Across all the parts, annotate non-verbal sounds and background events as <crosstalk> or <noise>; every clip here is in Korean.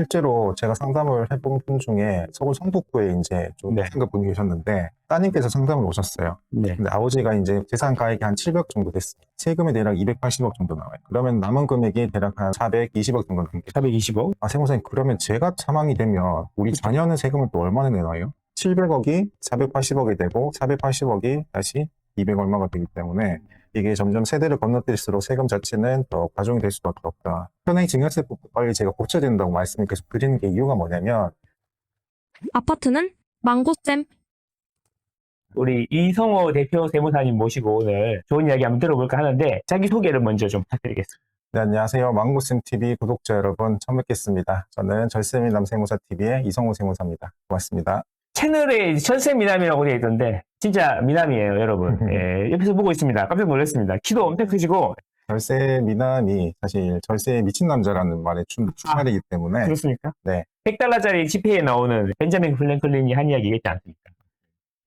실제로 제가 상담을 해본 분 중에 서울 성북구에 이제 좀 네. 생각 분이 계셨는데 따님께서 상담을 오셨어요. 네. 근데 아버지가 이제 재산 가액이 한 700 정도 됐어요. 세금이 대략 280억 정도 나와요. 그러면 남은 금액이 대략 한 420억 정도 남게 425? 아, 세무사님, 그러면 제가 사망이 되면 우리 자녀는 세금을 또 얼마나 내나요? 700억이 480억이 되고 480억이 다시 200 얼마가 되기 때문에 이게 점점 세대를 건너뛸수록 세금 자체는 더 과중이 될 수밖에 없다. 현행 증여세법도 빨리 제가 고쳐야 된다고 말씀을 계속 드리는 게 이유가 뭐냐면 아파트는 망고쌤 우리 이성호 대표 세무사님 모시고 오늘 좋은 이야기 한번 들어볼까 하는데 자기 소개를 먼저 좀 부탁드리겠습니다. 네, 안녕하세요. 망고쌤TV 구독자 여러분 처음 뵙겠습니다. 저는 절세미남 세무사TV의 이성호 세무사입니다. 고맙습니다. 채널에 철새 미남이라고 되어 있던데 진짜 미남이에요 여러분. <laughs> 예, 옆에서 보고 있습니다. 깜짝 놀랐습니다. 키도 엄청 크시고 절세 미남이 사실 절세에 미친 남자라는 말에 춘, 출발이기 때문에 그렇습니까? 네. 100달러짜리 지폐에 나오는 벤자민 플랭클린이 한 이야기가 있지 않습니까?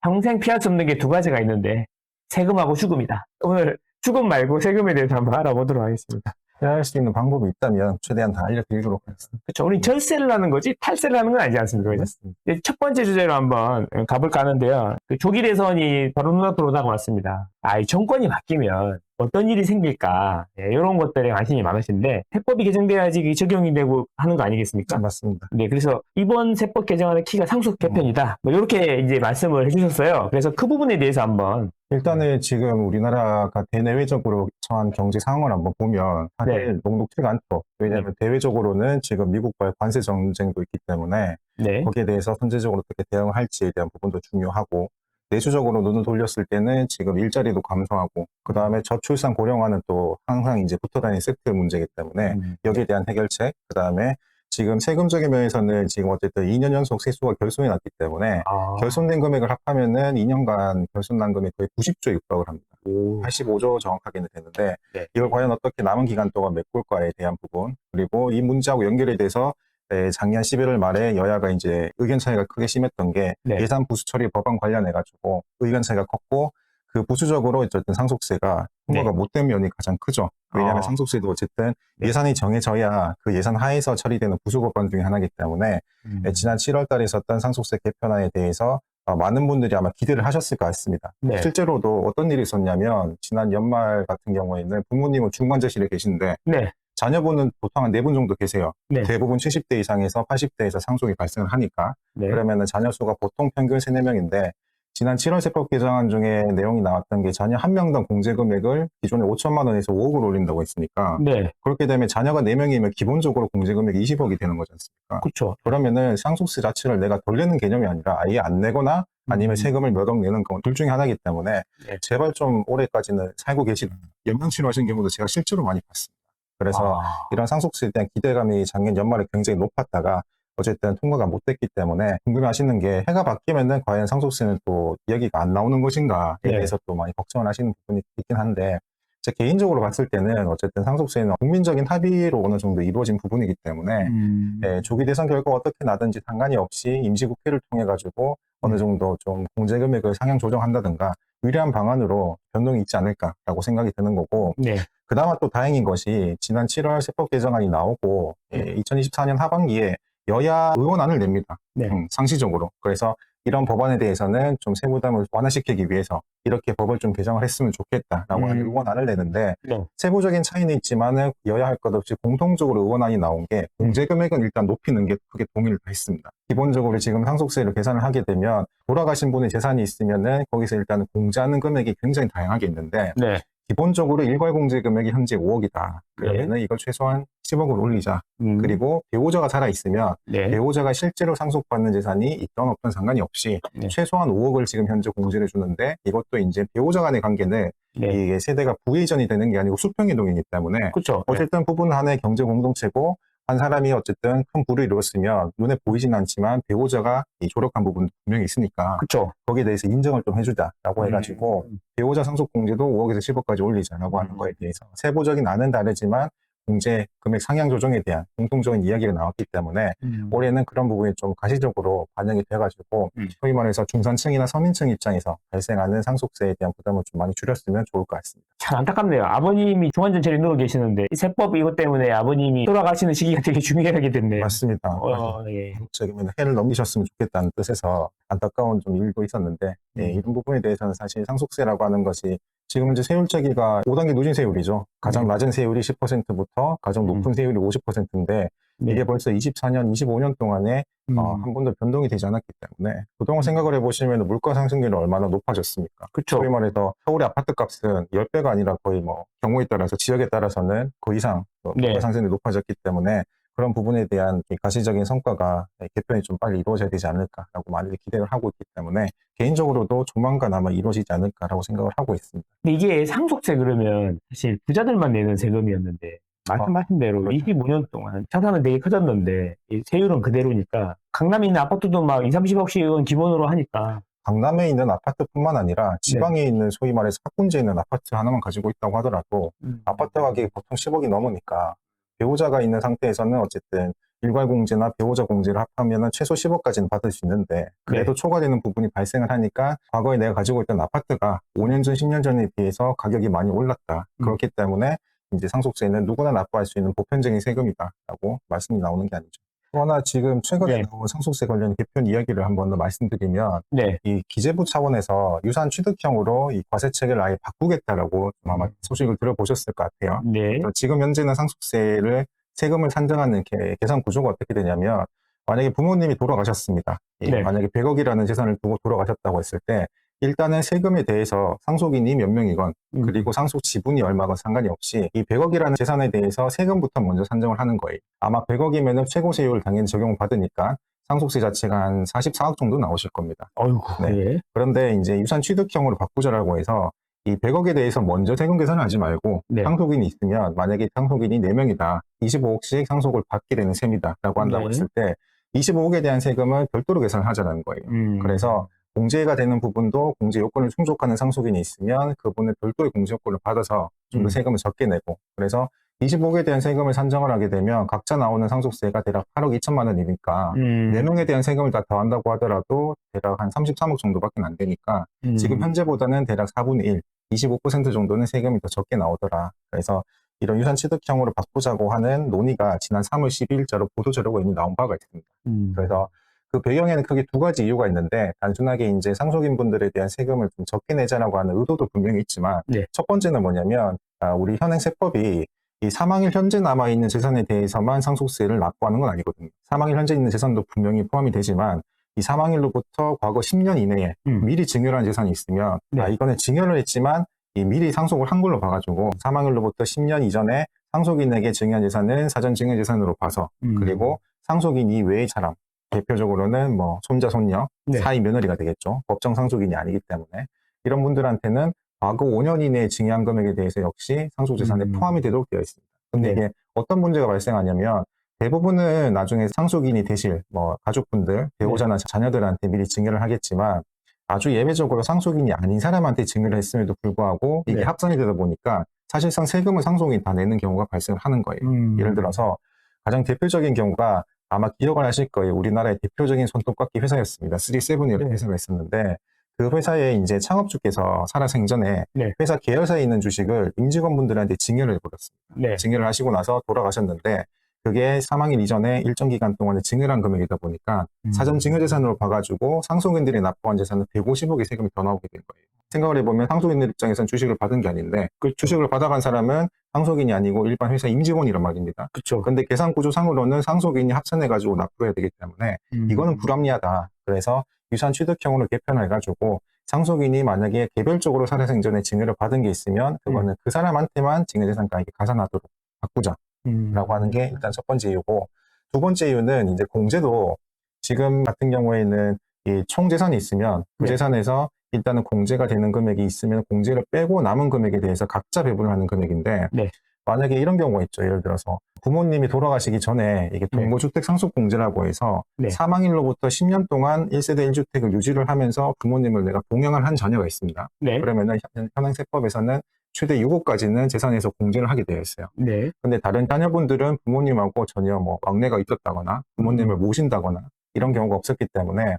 평생 피할 수 없는 게 두 가지가 있는데 세금하고 죽음이다. 오늘 죽음 말고 세금에 대해서 한번 알아보도록 하겠습니다. 해할 수 있는 방법이 있다면 최대한 다 알려드리도록 하겠습니다. 그렇죠. 우리 절세를 하는 거지 탈세를 하는 건 아니지 않습니까? 맞습니다. 이제 첫 번째 주제로 한번 가볼까 하는데요. 그 조기 대선이 바로 눈앞으로 다가왔습니다. 아, 이 정권이 바뀌면 어떤 일이 생길까? 예, 이런 것들에 관심이 많으신데 세법이 개정돼야지 이게 적용이 되고 하는 거 아니겠습니까? 맞습니다. 네, 그래서 이번 세법 개정안의 키가 상속 개편이다. 뭐 이렇게 이제 말씀을 해주셨어요. 그래서 그 부분에 대해서 한번 일단은 지금 우리나라가 대내외적으로 처한 경제 상황을 한번 보면 사실 녹록치가 않죠. 왜냐하면 대외적으로는 지금 미국과의 관세 전쟁도 있기 때문에 네, 거기에 대해서 선제적으로 어떻게 대응을 할지에 대한 부분도 중요하고 내수적으로 눈을 돌렸을 때는 지금 일자리도 감소하고 그 다음에 저출산 고령화는 또 항상 이제 붙어다니는 세트 문제이기 때문에 음, 여기에 대한 해결책 그 다음에 지금 세금적인 면에서는 지금 어쨌든 2년 연속 세수가 결손이 났기 때문에 아, 결손된 금액을 합하면은 2년간 결손 난 금액 거의 90조에 육박을 합니다. 오, 85조 정확하게는 되는데 네. 이걸 과연 어떻게 남은 기간 동안 메꿀 까에 대한 부분 그리고 이 문제하고 연결이 돼서 에, 작년 11월 말에 여야가 이제 의견 차이가 크게 심했던 게 네. 예산 부수 처리 법안 관련해 가지고 의견 차이가 컸고 그 부수적으로 어쨌든 상속세가 통과가 네. 못된 면이 가장 크죠. 왜냐하면 아. 상속세도 어쨌든 네. 예산이 정해져야 그 예산 하에서 처리되는 부수 법안 중에 하나이기 때문에 음, 네, 지난 7월 달에 있었던 상속세 개편안에 대해서 어, 많은 분들이 아마 기대를 하셨을 것 같습니다. 네. 실제로도 어떤 일이 있었냐면 지난 연말 같은 경우에는 부모님은 중환자실에 계신데 네, 자녀분은 보통 한 네 분 정도 계세요. 네. 대부분 70대 이상에서 80대에서 상속이 발생을 하니까 네, 그러면은 자녀 수가 보통 평균 3, 4명인데 지난 7월 세법 개정안 중에 내용이 나왔던 게 자녀 한 명당 공제 금액을 기존에 5천만 원에서 5억을 올린다고 했으니까 네, 그렇게 되면 자녀가 4명이면 기본적으로 공제 금액이 20억이 되는 거지 않습니까? 그렇죠. 그러면은 상속세 자체를 내가 덜 내는 개념이 아니라 아예 안 내거나 아니면 음. 세금을 몇 억 내는 건 둘 중에 하나이기 때문에 네. 제발 좀 올해까지는 살고 계시다. 연명치료 하신 경우도 제가 실제로 많이 봤습니다. 그래서 아, 이런 상속세에 대한 기대감이 작년 연말에 굉장히 높았다가 어쨌든 통과가 못 됐기 때문에 궁금해하시는 게 해가 바뀌면은 과연 상속세는 또 이야기가 안 나오는 것인가에 네. 대해서 또 많이 걱정을 하시는 부분이 있긴 한데 제 개인적으로 봤을 때는 어쨌든 상속세는 국민적인 합의로 어느 정도 이루어진 부분이기 때문에 음, 예, 조기 대선 결과 어떻게 나든지 상관이 없이 임시국회를 통해 가지고 어느 정도 좀 공제 금액을 상향 조정한다든가 유리한 방안으로 변동이 있지 않을까라고 생각이 드는 거고 네, 그나마 또 다행인 것이 지난 7월 세법 개정안이 나오고 예, 2024년 하반기에 여야 의원안을 냅니다. 네. 음, 상시적으로. 그래서 이런 법안에 대해서는 좀 세부담을 완화시키기 위해서 이렇게 법을 좀 개정을 했으면 좋겠다라고 하는 음. 의원안을 내는데 네. 세부적인 차이는 있지만은 여야 할 것 없이 공통적으로 의원안이 나온 게 공제 금액은 일단 높이는 게 크게 동의를 다 했습니다. 기본적으로 지금 상속세를 계산을 하게 되면 돌아가신 분의 재산이 있으면은 거기서 일단 공제하는 금액이 굉장히 다양하게 있는데 네, 기본적으로 일괄 공제 금액이 현재 5억이다. 그러면은 이걸 최소한 10억을 올리자. 음, 그리고 배우자가 살아 있으면 네, 배우자가 실제로 상속받는 재산이 있던 없던 상관이 없이 네. 최소한 5억을 지금 현재 공제를 주는데 이것도 이제 배우자 간의 관계는 네, 이게 세대가 부이전이 되는 게 아니고 수평이동이기 때문에 그렇죠. 어쨌든 부분 하나의 경제 공동체고 한 사람이 어쨌든 큰 부를 이루었으면 눈에 보이진 않지만 배우자가 이 조력한 부분 분명히 있으니까 그렇죠. 거기에 대해서 인정을 좀 해주자라고 해가지고 음, 배우자 상속 공제도 5억에서 10억까지 올리자라고 하는 음. 거에 대해서 세부적인 안은 다르지만 공제 금액 상향 조정에 대한 공통적인 이야기가 나왔기 때문에 음. 올해는 그런 부분이 좀 가시적으로 반영이 돼가지고 음. 소위 말해서 중산층이나 서민층 입장에서 발생하는 상속세에 대한 부담을 좀 많이 줄였으면 좋을 것 같습니다. 참 안타깝네요. 아버님이 중환전철에 누워 계시는데 이 세법 이것 때문에 아버님이 돌아가시는 시기가 되게 중요하게 됐네요. 맞습니다. 어, 예. 적으면 해를 넘기셨으면 좋겠다는 뜻에서 안타까운 좀 일도 있었는데 예, 음. 이런 부분에 대해서는 사실 상속세라고 하는 것이 지금 현재 세율제기가 5단계 누진 세율이죠. 가장 네. 낮은 세율이 10%부터 가장 높은 세율이 50%인데 네. 이게 벌써 24년, 25년 동안에 음. 어, 한 번도 변동이 되지 않았기 때문에 그동안 생각을 해보시면 물가 상승률이 얼마나 높아졌습니까? 그쵸. 소위 말해서 서울의 아파트 값은 10배가 아니라 거의 뭐 경우에 따라서 지역에 따라서는 그 이상 어, 네. 물가 상승률이 높아졌기 때문에 그런 부분에 대한 이 가시적인 성과가 개편이 좀 빨리 이루어져야 되지 않을까라고 많이 기대를 하고 있기 때문에 개인적으로도 조만간 아마 이루어지지 않을까라고 생각을 하고 있습니다. 근데 이게 상속세 그러면 사실 부자들만 내는 세금이었는데 말씀하신 대로 그렇죠. 25년 동안 자산은 되게 커졌는데 이 세율은 그대로니까 강남에 있는 아파트도 막 2, 30억씩은 기본으로 하니까 강남에 있는 아파트뿐만 아니라 네. 지방에 있는 소위 말해서 학군지에 있는 아파트 하나만 가지고 있다고 하더라도 아파트 가격이 보통 10억이 넘으니까 배우자가 있는 상태에서는 어쨌든 일괄 공제나 배우자 공제를 합하면 최소 10억까지는 받을 수 있는데 그래도 초과되는 부분이 발생을 하니까 과거에 내가 가지고 있던 아파트가 5년 전, 10년 전에 비해서 가격이 많이 올랐다. 음. 그렇기 때문에 이제 상속세는 누구나 납부할 수 있는 보편적인 세금이다라고 말씀이 나오는 게 아니죠. 또 하나 지금 최근에 네. 나온 상속세 관련 개편 이야기를 한번 더 말씀드리면 네. 이 기재부 차원에서 유산 취득형으로 이 과세 체계를 아예 바꾸겠다라고 좀 아마 음. 소식을 들어보셨을 것 같아요. 네. 지금 현재는 상속세를 세금을 산정하는 개- 계산 구조가 어떻게 되냐면 만약에 부모님이 돌아가셨습니다. 이 네. 만약에 100억이라는 재산을 두고 돌아가셨다고 했을 때 일단은 세금에 대해서 상속인이 몇 명이건 음. 그리고 상속 지분이 얼마건 상관이 없이 이 100억이라는 재산에 대해서 세금부터 먼저 산정을 하는 거예요. 아마 100억이면은 최고 세율 당연히 적용을 받으니까 상속세 자체가 한 44억 정도 나오실 겁니다. 어이구. 네. 예. 그런데 이제 유산 취득형으로 바꾸자라고 해서 이 100억에 대해서 먼저 세금 계산을 하지 말고 네. 상속인이 있으면 만약에 상속인이 4명이다. 25억씩 상속을 받게 되는 셈이다 라고 한다고 네. 했을 때 25억에 대한 세금을 별도로 계산을 하자는 거예요. 음. 그래서 공제가 되는 부분도 공제 요건을 충족하는 상속인이 있으면 그분은 별도의 공제 요건을 받아서 좀더 음. 세금을 적게 내고 그래서 25억에 대한 세금을 산정을 하게 되면 각자 나오는 상속세가 대략 8억 2천만 원이니까 음. 4명에 대한 세금을 다 더한다고 하더라도 대략 한 33억 정도밖에 안 되니까 음. 지금 현재보다는 대략 4분의 1, 25% 정도는 세금이 더 적게 나오더라. 그래서 이런 유산 취득형으로 바꾸자고 하는 논의가 지난 3월 12일자로 보도자료가 이미 나온 바가 있습니다. 음. 그래서 그 배경에는 크게 두 가지 이유가 있는데 단순하게 이제 상속인 분들에 대한 세금을 좀 적게 내자라고 하는 의도도 분명히 있지만 네. 첫 번째는 뭐냐면 아, 우리 현행 세법이 이 사망일 현재 남아 있는 재산에 대해서만 상속세를 납부하는 건 아니거든요. 사망일 현재 있는 재산도 분명히 포함이 되지만 이 사망일로부터 과거 10년 이내에 음. 미리 증여한 재산이 있으면 네. 아 이거는 증여를 했지만 이 미리 상속을 한 걸로 봐가지고 사망일로부터 10년 이전에 상속인에게 증여한 재산은 사전 증여 재산으로 봐서 음. 그리고 상속인 이외의 사람 대표적으로는 뭐 손자 손녀 네. 사위 며느리가 되겠죠 법정 상속인이 아니기 때문에 이런 분들한테는 과거 5년 이내에 증여한 금액에 대해서 역시 상속재산에 음. 포함이 되도록 되어 있습니다. 근데 네. 이게 어떤 문제가 발생하냐면 대부분은 나중에 상속인이 되실 뭐 가족분들 배우자나 자녀들한테 미리 증여를 하겠지만 아주 예외적으로 상속인이 아닌 사람한테 증여를 했음에도 불구하고 이게 네. 합산이 되다 보니까 사실상 세금을 상속인이 다 내는 경우가 발생을 하는 거예요. 음. 예를 들어서 가장 대표적인 경우가 아마 기억을 하실 거예요. 우리나라의 대표적인 손톱깎이 회사였습니다. 3세븐이라는 네. 회사가 있었는데 그 회사의 이제 창업주께서 살아생전에 네. 회사 계열사에 있는 주식을 임직원분들한테 증여를 해버렸습니다. 네. 증여를 하시고 나서 돌아가셨는데 그게 사망일 이전에 일정 기간 동안에 증여한 금액이다 보니까 음. 사전 증여재산으로 봐가지고 상속인들이 납부한 재산은 150억의 세금이 더 나오게 된 거예요. 생각을 해보면 상속인들 입장에서는 주식을 받은 게 아닌데 그렇죠. 주식을 받아간 사람은 상속인이 아니고 일반 회사 임직원이란 말입니다. 그렇죠. 근데 계산 구조상으로는 상속인이 합산해가지고 납부해야 되기 때문에 음. 이거는 불합리하다. 그래서 유산 취득형으로 개편해가지고 상속인이 만약에 개별적으로 살아생전에 증여를 받은 게 있으면 그거는 그 사람한테만 증여재산가액이 가산하도록 바꾸자 라고 음. 하는 게 일단 첫 번째 이유고 두 번째 이유는 이제 공제도 지금 같은 경우에는 이 총재산이 있으면 그 네. 재산에서 일단은 공제가 되는 금액이 있으면 공제를 빼고 남은 금액에 대해서 각자 배분을 하는 금액인데 네. 만약에 이런 경우가 있죠. 예를 들어서 부모님이 돌아가시기 전에 이게 네. 동거주택 상속공제라고 해서 네. 사망일로부터 10년 동안 1세대 1주택을 유지를 하면서 부모님을 내가 동양을 한 자녀가 있습니다. 네. 그러면은 현- 현행 세법에서는 최대 6억까지는 재산에서 공제를 하게 되어 있어요. 네. 근데 다른 자녀분들은 부모님하고 전혀 뭐 막내가 있었다거나 부모님을 모신다거나 이런 경우가 없었기 때문에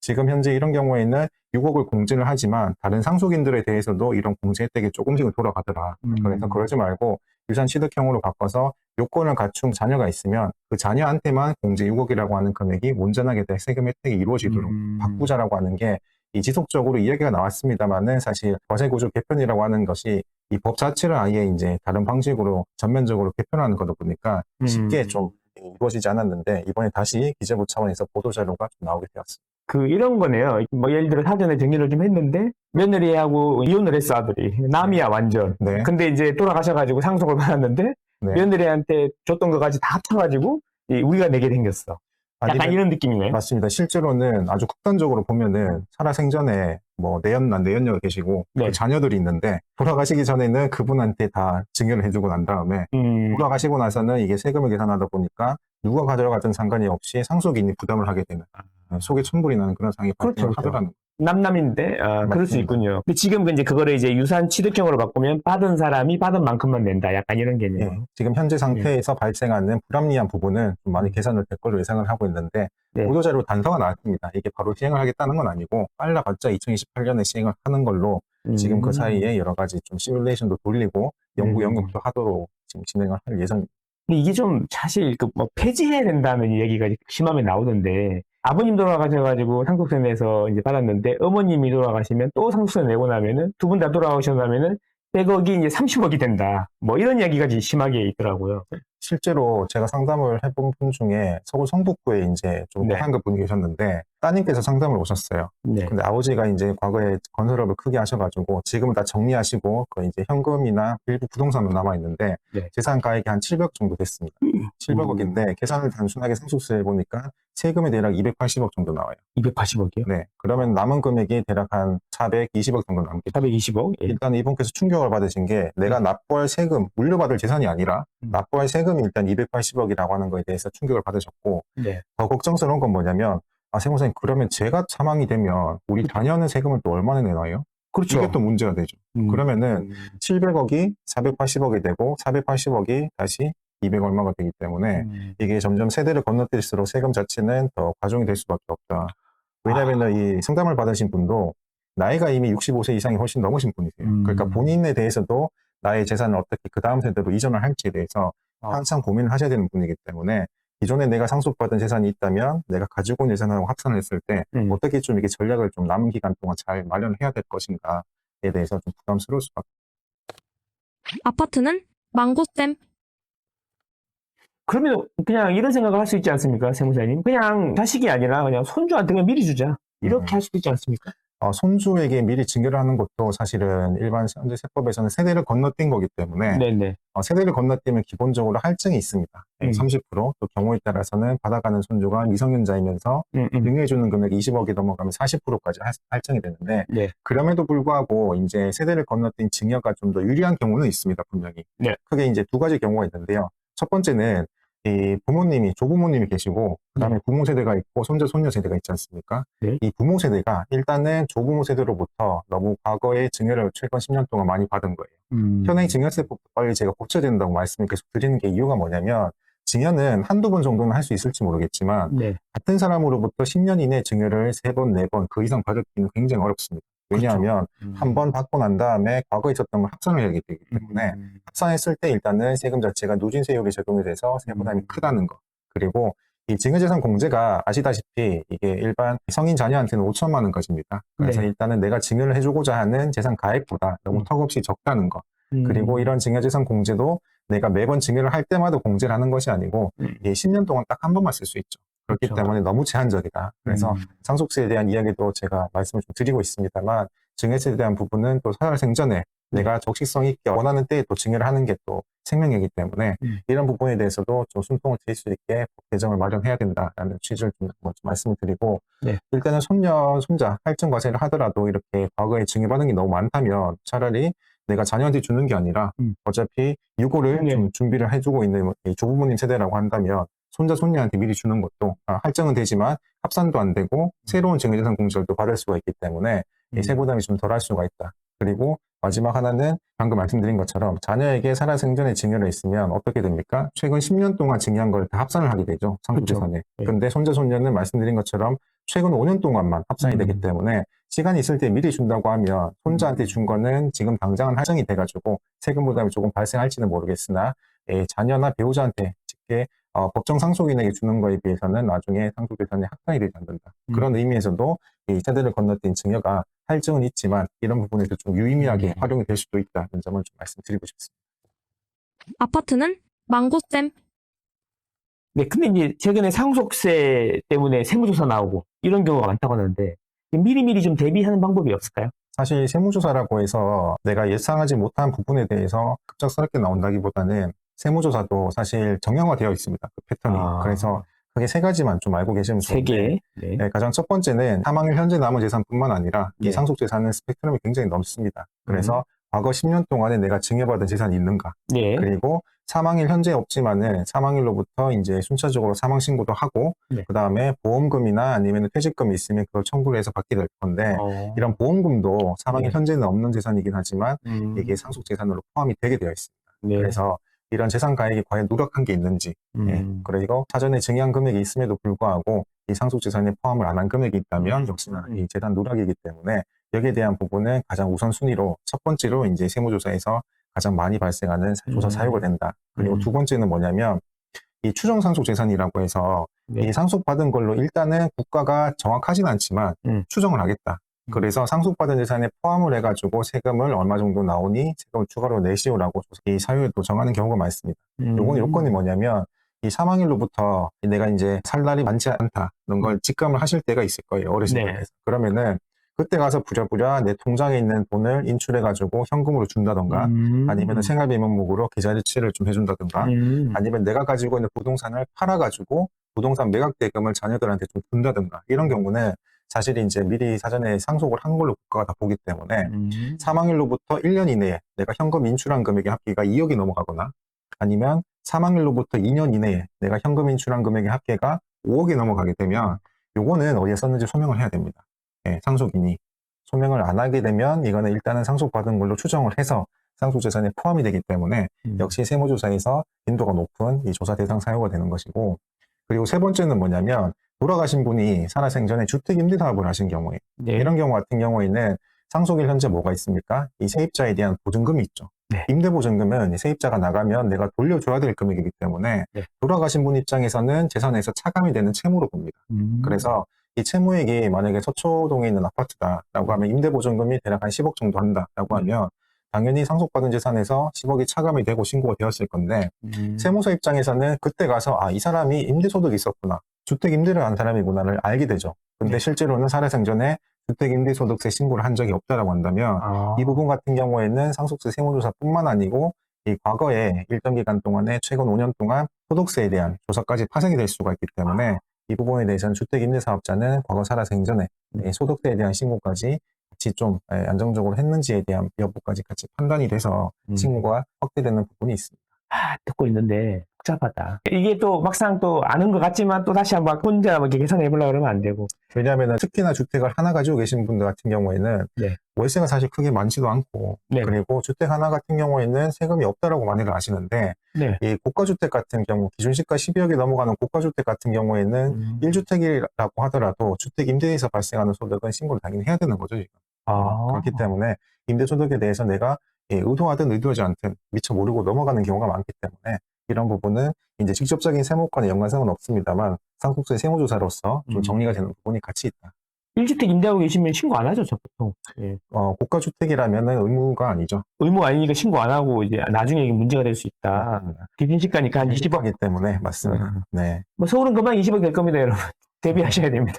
지금 현재 이런 경우에는 6억을 공제를 하지만 다른 상속인들에 대해서도 이런 공제 혜택이 조금씩은 돌아가더라. 음. 그래서 그러지 말고 유산 취득형으로 바꿔서 요건을 갖춘 자녀가 있으면 그 자녀한테만 공제 6억이라고 하는 금액이 온전하게 될 세금 혜택이 이루어지도록 음. 바꾸자라고 하는 게 이 지속적으로 이야기가 나왔습니다만은 사실 과세구조 개편이라고 하는 것이 이 법 자체를 아예 이제 다른 방식으로 전면적으로 개편하는 거다 보니까 쉽게 음. 좀 이루어지지 않았는데 이번에 다시 기재부 차원에서 보도 자료가 좀 나오게 되었습니다. 그 이런 거네요. 뭐 예를 들어 사전에 정리를 좀 했는데 며느리하고 이혼을 했어 아들이 남이야 완전. 네. 근데 이제 돌아가셔가지고 상속을 받았는데 네. 며느리한테 줬던 거까지 다 합쳐가지고 이 우리가 내게 생겼어. 약간 이런 느낌이네. 맞습니다. 실제로는 아주 극단적으로 보면은 살아생전에 뭐 내연남, 내연녀가 계시고 네. 그 자녀들이 있는데 돌아가시기 전에는 그분한테 다 증여를 해주고 난 다음에 음, 돌아가시고 나서는 이게 세금을 계산하다 보니까 누가 가져가든 상관이 없이 상속인이 부담을 하게 되는 네, 속에 천불이 나는 그런 상황이 그렇죠, 발생을 그렇죠. 하더라는 남남인데 아, 그럴 수. 있군요. 근데 지금 이제 그거를 이제 유산 취득형으로 바꾸면 받은 사람이 받은 만큼만 낸다. 약간 이런 개념. 예, 지금 현재 상태에서 발생하는 불합리한 부분은 좀 많이 개선을 될 걸로 예상을 하고 있는데 음. 네. 보도자료 단서가 나왔습니다. 이게 바로 시행을 하겠다는 건 아니고 빨라봤자 2028년에 시행을 하는 걸로 지금 그 음. 사이에 여러 가지 좀 시뮬레이션도 돌리고 연구 음. 연구도 하도록 지금 진행을 할 예정입니다. 근데 이게 좀 사실 그뭐 폐지해야 된다는 얘기가 심하게 나오던데 아버님 돌아가셔가지고 상속세 내서 이제 받았는데 어머님이 돌아가시면 또 상속세 내고 나면은 두 분 다 돌아가셨다면은 100억이 이제 30억이 된다. 뭐 이런 이야기가 좀 심하게 있더라고요. 실제로 제가 상담을 해본 분 중에 서울 성북구에 이제 좀 네. 한그 분이 계셨는데 따님께서 상담을 오셨어요. 네. 근데 아버지가 이제 과거에 건설업을 크게 하셔가지고 지금은 다 정리하시고 그 이제 현금이나 일부 부동산으로 남아 있는데 네. 재산 가액이 한 700 정도 됐습니다. <laughs> 700억인데 계산을 단순하게 상속세 해보니까 세금의 대략 280억 정도 나와요. 280억이요? 네. 그러면 남은 금액이 대략 한 420억 정도 남게 돼요. 420억? 예. 일단 이분께서 충격을 받으신 게 내가 납부할 세금, 물려받을 재산이 아니라 음. 납부할 세금이 일단 280억이라고 하는 거에 대해서 충격을 받으셨고 네. 더 걱정스러운 건 뭐냐면 아, 세무사님 그러면 제가 사망이 되면 우리 자녀는 세금을 또 얼마나 내나요? 그렇죠. 이게 또 문제가 되죠. 음. 그러면은 700억이 480억이 되고 480억이 다시 200 얼마가 되기 때문에 음. 이게 점점 세대를 건너뛸수록 세금 자체는 더 과중이 될 수밖에 없다. 왜냐면은 이 상담을 받으신 분도 나이가 이미 65세 이상이 훨씬 넘으신 분이세요. 음. 그러니까 본인에 대해서도 나의 재산을 어떻게 그 다음 세대로 이전을 할지에 대해서 아. 항상 고민을 하셔야 되는 분이기 때문에 기존에 내가 상속받은 재산이 있다면 내가 가지고 있는 재산하고 합산을 했을 때 음. 어떻게 좀 이게 전략을 좀 남은 기간 동안 잘 마련해야 될 것인가에 대해서 좀 부담스러울 수밖에 아파트는 망고쌤. 그러면 그냥 이런 생각을 할 수 있지 않습니까, 세무사님? 그냥 자식이 아니라 그냥 손주한테 그냥 미리 주자. 이렇게 음. 할 수도 있지 않습니까? 어, 손주에게 미리 증여를 하는 것도 사실은 일반 현재 세법에서는 세대를 건너뛴 거기 때문에 네네. 어, 세대를 건너뛰면 기본적으로 할증이 있습니다. 음. 30%또 경우에 따라서는 받아가는 손주가 미성년자이면서 음, 음. 증여해주는 금액이 20억이 넘어가면 40%까지 할 증이 되는데 네. 그럼에도 불구하고 이제 세대를 건너뛴 증여가 좀 더 유리한 경우는 있습니다 분명히. 네. 크게 이제 두 가지 경우가 있는데요. 첫 번째는 이 부모님이 조부모님이 계시고 그다음에 부모 세대가 있고 손자 손녀 세대가 있지 않습니까? 네. 이 부모 세대가 일단은 조부모 세대로부터 너무 과거에 증여를 최근 10년 동안 많이 받은 거예요. 음. 현행 증여세법 빨리 제가 고쳐야 된다고 말씀을 계속 드리는 게 이유가 뭐냐면 증여는 한두 번 정도는 할 수 있을지 모르겠지만 네. 같은 사람으로부터 10년 이내 증여를 세 번, 네 번 그 이상 받기는 굉장히 어렵습니다. 왜냐하면 한번 받고 난 다음에 과거에 있었던 걸 합산을 해야 되기 때문에 음. 합산했을 때 일단은 세금 자체가 누진세율이 적용이 돼서 세부담이 음. 크다는 거. 그리고 이 증여재산 공제가 아시다시피 이게 일반 성인 자녀한테는 5천만 원까지입니다. 그래서 네. 일단은 내가 증여를 해주고자 하는 재산 가액보다 너무 음. 턱없이 적다는 거. 음. 그리고 이런 증여재산 공제도 내가 매번 증여를 할 때마다 공제를 하는 것이 아니고 음. 이게 10년 동안 딱 한 번만 쓸 수 있죠. 그렇기 그렇죠. 때문에 너무 제한적이다. 그래서 음. 상속세에 대한 이야기도 제가 말씀을 좀 드리고 있습니다만 증여세에 대한 부분은 또 살아생전에 네. 내가 적식성 있게 원하는 때에 또 증여를 하는 게 또 생명이기 때문에 음. 이런 부분에 대해서도 좀 순통을 드릴 수 있게 법 개정을 마련해야 된다라는 취지를 좀 먼저 말씀을 드리고 네. 일단은 손녀, 손자 할증 과세를 하더라도 이렇게 과거에 증여받은 게 너무 많다면 차라리 내가 자녀한테 주는 게 아니라 음. 어차피 유고를 네. 좀 준비를 해주고 있는 이 조부모님 세대라고 한다면 손자, 손녀한테 미리 주는 것도 아, 할증은 되지만 합산도 안 되고 새로운 증여재산 또 받을 수가 있기 때문에 이 음. 세부담이 좀 덜 할 수가 있다. 그리고 마지막 하나는 방금 말씀드린 것처럼 자녀에게 살아생전에 증여를 했으면 어떻게 됩니까? 최근 10년 동안 증여한 걸 다 합산을 하게 되죠. 상속재산에. 네. 근데 손자, 손녀는 말씀드린 것처럼 최근 5년 동안만 합산이 음. 되기 때문에 시간이 있을 때 미리 준다고 하면 손자한테 준 거는 지금 당장은 할증이 돼가지고 세금 부담이 조금 발생할지는 모르겠으나 예, 자녀나 배우자한테 직계 어, 법정 상속인에게 주는 거에 비해서는 나중에 상속 재산이 합산이 되지 않는다. 음. 그런 의미에서도 이 세대를 건너뛴 증여가 할증은 있지만 이런 부분에서 좀 유의미하게 음. 활용이 될 수도 있다는 점을 좀 말씀드리고 싶습니다. 아파트는 망고쌤. 네, 근데 이제 최근에 상속세 때문에 세무조사 나오고 이런 경우가 많다고 하는데 미리미리 좀 대비하는 방법이 없을까요? 사실 세무조사라고 해서 내가 예상하지 못한 부분에 대해서 급작스럽게 나온다기보다는 세무조사도 사실 정형화되어 있습니다. 그 패턴이. 아. 그래서 그게 세 가지만 좀 알고 계시면 세 좋은데 개. 네. 네, 가장 첫 번째는 사망일 현재 남은 재산뿐만 아니라 네. 이 상속 재산은 스펙트럼이 굉장히 넓습니다. 그래서 음. 과거 10년 동안에 내가 증여받은 재산이 있는가 네. 그리고 사망일 현재 없지만은 사망일로부터 이제 순차적으로 사망 신고도 하고 네. 그 다음에 보험금이나 아니면 퇴직금이 있으면 그걸 청구를 해서 받게 될 건데 어. 이런 보험금도 사망일 네. 현재는 없는 재산이긴 하지만 음. 이게 상속 재산으로 포함이 되게 되어 있습니다. 네. 그래서 이런 재산 가액이 과연 누락한 게 있는지 음. 예, 그리고 사전에 증여한 금액이 있음에도 불구하고 이 상속 재산에 포함을 안 한 금액이 있다면 음. 역시나 이 재산 누락이기 때문에 여기에 대한 부분은 가장 우선순위로 첫 번째로 이제 세무조사에서 가장 많이 발생하는 조사 음. 사유가 된다. 그리고 음. 두 번째는 뭐냐면 이 추정 상속 재산이라고 해서 네. 이 상속받은 걸로 일단은 국가가 정확하진 않지만 음. 추정을 하겠다. 음. 그래서 상속받은 재산에 포함을 해가지고 세금을 얼마 정도 나오니 세금을 추가로 내시오라고 이 사유에도 정하는 경우가 많습니다. 음. 요건 요건이 뭐냐면 이 사망일로부터 내가 이제 살 날이 많지 않다 이런 걸 직감을 하실 때가 있을 거예요 어르신 네. 그러면은 그때 가서 부랴부랴 내 통장에 있는 돈을 인출해 가지고 현금으로 준다던가 음. 아니면 생활비 명목으로 계좌이체를 좀 해준다던가 음. 아니면 내가 가지고 있는 부동산을 팔아 가지고 부동산 매각 대금을 자녀들한테 좀 준다던가 이런 경우는 사실 이제 미리 사전에 상속을 한 걸로 국가가 다 보기 때문에 음. 사망일로부터 1년 이내에 내가 현금 인출한 금액의 합계가 2억이 넘어가거나 아니면 사망일로부터 2년 이내에 내가 현금 인출한 금액의 합계가 5억이 넘어가게 되면 요거는 어디에 썼는지 소명을 해야 됩니다. 예, 상속인이. 소명을 안 하게 되면 이거는 일단은 상속받은 걸로 추정을 해서 상속재산에 포함이 되기 때문에 음. 역시 세무조사에서 빈도가 높은 이 조사 대상 사유가 되는 것이고 그리고 세 번째는 뭐냐면 돌아가신 분이 살아생전에 주택임대사업을 하신 경우에 네. 이런 경우 같은 경우에는 상속일 현재 뭐가 있습니까? 이 세입자에 대한 보증금이 있죠. 네. 임대보증금은 이 세입자가 나가면 내가 돌려줘야 될 금액이기 때문에 네. 돌아가신 분 입장에서는 재산에서 차감이 되는 채무로 봅니다. 음. 그래서 이 채무액이 만약에 서초동에 있는 아파트다라고 하면 임대보증금이 대략 한 10억 정도 한다라고 음. 하면 당연히 상속받은 재산에서 10억이 차감이 되고 신고가 되었을 건데 음. 세무서 입장에서는 그때 가서 아 이 사람이 임대소득이 있었구나 주택 임대를 한 사람이구나를 알게 되죠. 근데 네. 실제로는 살아생전에 주택 임대소득세 신고를 한 적이 없다라고 한다면 아. 이 부분 같은 경우에는 상속세 세무조사뿐만 아니고 이 과거에 일정 기간 동안에 최근 5년 동안 소득세에 대한 조사까지 파생이 될 수가 있기 때문에 이 부분에 대해서는 주택 임대사업자는 과거 살아생전에 이 소득세에 대한 신고까지 같이 좀 에, 안정적으로 했는지에 대한 여부까지 같이 판단이 돼서 음. 신고가 확대되는 부분이 있습니다. 아, 듣고 있는데 복잡하다. 이게 또 막상 또 아는 것 같지만 또 다시 한번 혼자 이렇게 계산해 보려고 그러면 안 되고. 왜냐하면 특히나 주택을 하나 가지고 계신 분들 같은 경우에는 네. 월세가 사실 크게 많지도 않고 네. 그리고 주택 하나 같은 경우에는 세금이 없다라고 많이들 아시는데 네. 이 고가주택 같은 경우 기준 시가 12억이 넘어가는 고가주택 같은 경우에는 음. 1주택이라고 하더라도 주택 임대에서 발생하는 소득은 신고를 당연히 해야 되는 거죠. 지금. 아. 그렇기 때문에 임대소득에 대해서 내가 예, 의도하든 의도하지 않든 미처 모르고 넘어가는 경우가 많기 때문에 이런 부분은 이제 직접적인 세무권의 연관성은 없습니다만 상속세 세무조사로서 좀 음. 정리가 되는 부분이 같이 있다. 1주택 임대하고 계시면 신고 안 하죠, 저 보통. 예. 어, 고가주택이라면 의무가 아니죠. 의무 아니니까 신고 안 하고 이제 나중에 이게 문제가 될 수 있다. 기준시가니까 한 20억. 하기 때문에 맞습니다. 음. 네. 뭐 서울은 금방 20억 될 겁니다, 여러분. 대비하셔야 됩니다.